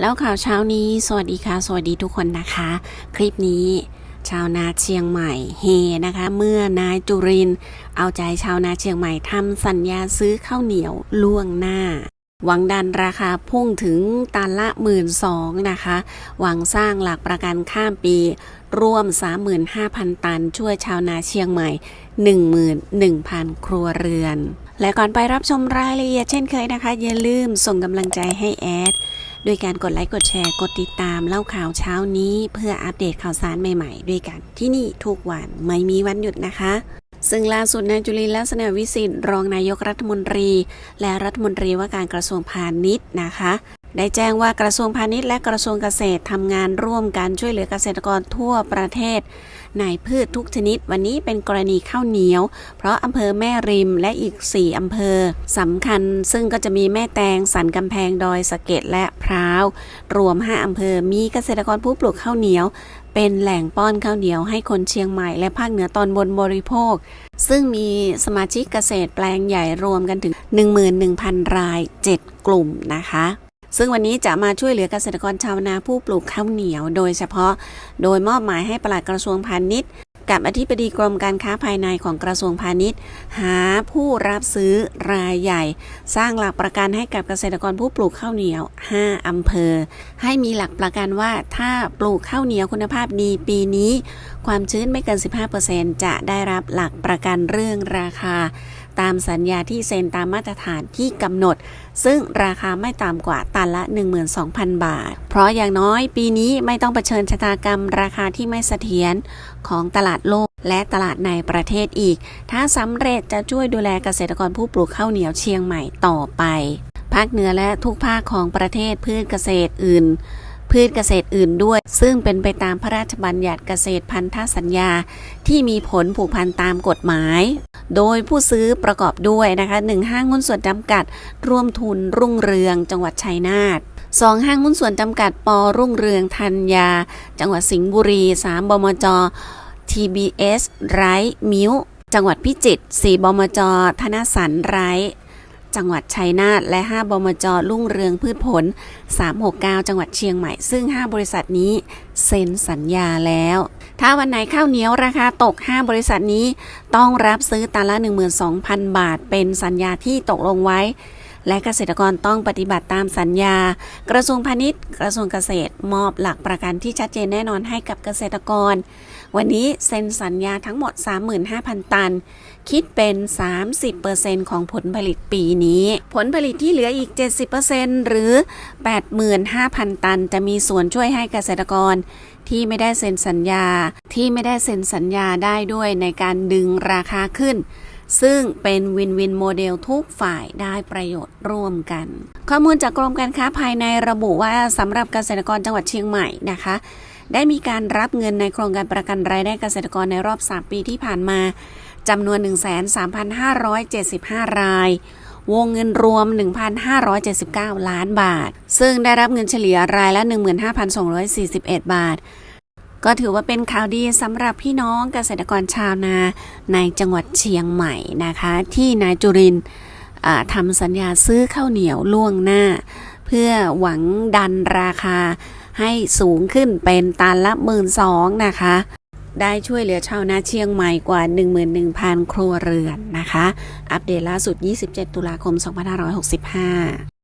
แล้วข่าวเช้านี้ สวัสดีค่ะ สวัสดีทุกคนนะคะ คลิปนี้ ชาวนาเชียงใหม่เฮนะคะ เมื่อนายจุริน เอาใจชาวนาเชียงใหม่ทำสัญญาซื้อข้าวเหนียวล่วงหน้า หวังดันราคาพุ่งถึงตันละหมื่นสองนะคะ หวังสร้างหลักประกันข้ามปีรวม 35,000 ตัน ช่วยชาวนาเชียงใหม่ 11,000 ครัวเรือน และก่อนไปรับชมรายละเอียดเช่นเคยนะคะ อย่าลืมส่งกำลังใจให้แอด ด้วยการกดไลค์กดแชร์กดติดตามเล่าข่าวเช้านี้ เพื่ออัปเดตข่าวสารใหม่ๆ ด้วยกันที่นี่ทุกวันไม่มีวันหยุดนะคะซึ่งล่าสุดนายจุลินลักษณะวิสิทธิ์รองนายกรัฐมนตรี และรัฐมนตรีว่าการกระทรวงพาณิชย์นะคะ ได้แจ้งว่ากระทรวงพาณิชย์และกระทรวงเกษตรทำงานร่วมกันช่วยเหลือเกษตรกรทั่วประเทศในพืชทุกชนิด วันนี้เป็นกรณีข้าวเหนียว เพราะอำเภอแม่ริมและอีก 4 อำเภอสำคัญ ซึ่งก็จะมีแม่แตงสันกำแพงดอยสะเก็ดและพร้าว รวม 5 อำเภอมีเกษตรกรผู้ปลูกข้าวเหนียว เป็นแหล่งป้อนข้าวเหนียวให้คนเชียงใหม่และภาคเหนือตอนบนบริโภค ซึ่งมีสมาชิกเกษตรแปลงใหญ่รวมกันถึง 11,000 ราย 7 กลุ่มนะคะ ซึ่งวันนี้จะมาช่วยเหลือเกษตรกรชาวนาผู้ปลูกข้าวเหนียว โดยเฉพาะ โดยมอบหมายให้ปลัดกระทรวงพาณิชย์กับอธิบดีกรมการค้าภายในของกระทรวงพาณิชย์ หาผู้รับซื้อรายใหญ่ สร้างหลักประกันให้กับเกษตรกรผู้ปลูกข้าวเหนียว 5 อำเภอ ให้มีหลักประกันว่าถ้าปลูกข้าวเหนียวคุณภาพดีปีนี้ ความชื้นไม่เกิน 15%จะได้รับหลักประกันเรื่องราคา ตามสัญญาที่เซ็นตามมาตรฐานที่กำหนด ซึ่งราคาไม่ต่ำกว่าตันละ 12,000 บาท เพราะอย่างน้อยปีนี้ไม่ต้องเผชิญชะตากรรมราคาที่ไม่เสถียรของตลาดโลกและตลาดในประเทศอีก ถ้าสำเร็จจะช่วยดูแลเกษตรกรผู้ปลูกข้าวเหนียวเชียงใหม่ต่อไป ภาคเหนือและทุกภาคของประเทศพืชเกษตรอื่นพืชเกษตรอื่นด้วย ซึ่งเป็นไปตามพระราชบัญญัติเกษตรพันธสัญญา ที่มีผลผูกพันตามกฎหมาย โดยผู้ซื้อประกอบด้วยนะคะหนึ่งห้างหุ้นส่วนจำกัด ร่วมทุนรุ่งเรืองจังหวัดชัยนาทสองห้างหุ้นส่วนจำกัดปอรุ่งเรืองธัญญา จังหวัดสิงห์บุรีสามบมจ TBS ไรมิวจังหวัดพิจิตร4บมจ ธนสันไร จังหวัดชัยนาทและ 5 บมจลุ่งเรืองพืชผล 369 จังหวัดเชียงใหม่ ซึ่ง 5 บริษัทนี้เซ็นสัญญาแล้ว ถ้าวันไหนข้าวเหนียวราคาตก 5 บริษัทนี้ต้องรับซื้อตันละ 12,000 บาท เป็นสัญญาที่ตกลงไว้ และเกษตรกรต้องปฏิบัติตามสัญญา กระทรวงพาณิชย์ กระทรวงเกษตรมอบหลักประกันที่ชัดเจนแน่นอนให้กับเกษตรกร วันนี้เซ็นสัญญาทั้งหมด 35,000 ตัน คิดเป็น 30%ของผลผลิตปีนี้ ผลผลิตที่เหลืออีก 70%หรือ 85,000 ตัน จะมีส่วนช่วยให้เกษตรกรที่ไม่ได้เซ็นสัญญาที่ไม่ได้เซ็นสัญญาได้ด้วยในการดึงราคาขึ้น ซึ่งเป็นวินวินโมเดลทุกฝ่ายได้ประโยชน์ร่วมกัน ข้อมูลจากกรมการค้าภายในระบุว่าสำหรับเกษตรกรจังหวัดเชียงใหม่นะคะ ได้มีการรับเงินในโครงการประกันรายได้เกษตรกรในรอบ 3 ปีที่ผ่านมาจำนวน 13,575 ราย วงเงินรวม 1,579 ล้านบาท ซึ่งได้รับเงินเฉลี่ยรายละ 15,241 บาท ก็ถือว่าเป็นข่าวดีสำหรับพี่น้องเกษตรกรชาวนาในจังหวัดเชียงใหม่นะคะ ที่นายจุรินทำสัญญาซื้อข้าวเหนียวล่วงหน้า เพื่อหวังดันราคาให้สูงขึ้นเป็นตันละหมื่นสองนะคะ ได้ช่วยเหลือชาวนาเชียงใหม่กว่า 11,000 ครัวเรือนนะคะ อัปเดตล่าสุด 27 ตุลาคม 2565